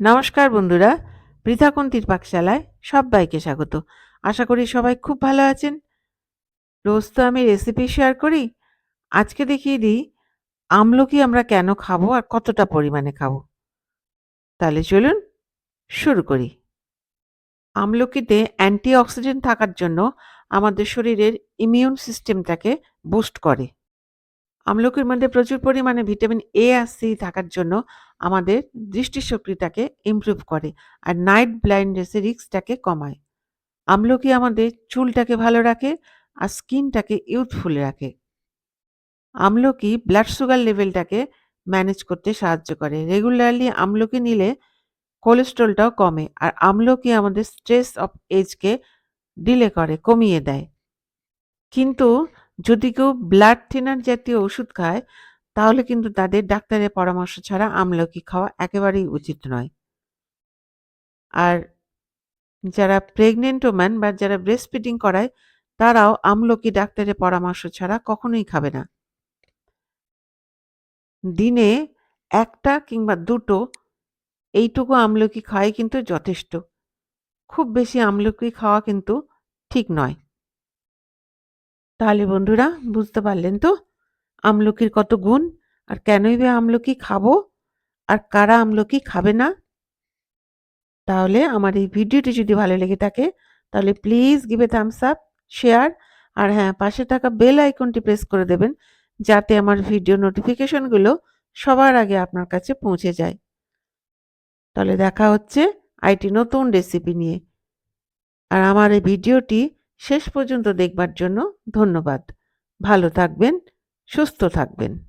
নমস্কার বন্ধুরা পৃথাকুন্তির পাকশালায় সবাইকে স্বাগত। আশা করি সবাই খুব ভালো আছেন। রোজ তো আমি রেসিপি শেয়ার করি। আজকে দেখিয়ে দিই, আমলকি আমরা কেন খাব আর কতটা পরিমাণে খাব। তাহলে চলুন শুরু করি। আমলকিতে অ্যান্টিঅক্সিডেন্ট থাকার জন্য আমাদের শরীরের ইমিউন সিস্টেমটাকে বুস্ট করে। আমলকির মধ্যে প্রচুর পরিমাণে ভিটামিন এ আর সি থাকার জন্য আমাদের দৃষ্টিশক্তিটাকে ইমপ্রুভ করে আর নাইট ব্লাইন্ডনেসের রিস্কটাকে কমায়। আমলকি আমাদের চুলটাকে ভালো রাখে আর স্কিনটাকে ইউথফুল রাখে। আমলকি ব্লাড সুগার লেভেলটাকে ম্যানেজ করতে সাহায্য করে। রেগুলারলি আমলকি নিলে কোলেস্ট্রলটাও কমে আর আমলকি আমাদের স্ট্রেস অফ এজকে ডিলে করে, কমিয়ে দেয়। কিন্তু যদি কেউ ব্লাড থিনার জাতীয় ওষুধ খায় তাহলে কিন্তু তাদের ডাক্তারের পরামর্শ ছাড়া আমলকি খাওয়া একেবারেই উচিত নয়। আর যারা প্রেগনেন্ট ওম্যান বা যারা ব্রেস্ট ফিডিং করায়, তারাও আমলকি ডাক্তারের পরামর্শ ছাড়া কখনোই খাবে না। দিনে একটা কিংবা দুটো এইটুকু আমলকি খাওয়াই কিন্তু যথেষ্ট। খুব বেশি আমলকি খাওয়া কিন্তু ঠিক নয়। তাহলে বন্ধুরা, বুঝতে পারলেন তো? আমলকির কত গুণ? আর কেনই বা আমলকি খাব? আর কারা আমলকি খাবে না? তাহলে আমার এই ভিডিওটি যদি ভালো লেগে থাকে, তাহলে please give thumbs up share আর হ্যাঁ পাশে থাকা বেল আইকনটি প্রেস করে দেবেন, যাতে আমার ভিডিও নোটিফিকেশনগুলো সবার আগে আপনার কাছে পৌঁছে যায়। তাহলে দেখা হচ্ছে আইটি নতুন রেসিপি নিয়ে। আর আমার এই ভিডিওটি শেষ পর্যন্ত দেখবার জন্য ধন্যবাদ। ভালো থাকবেন সুস্থ থাকবেন।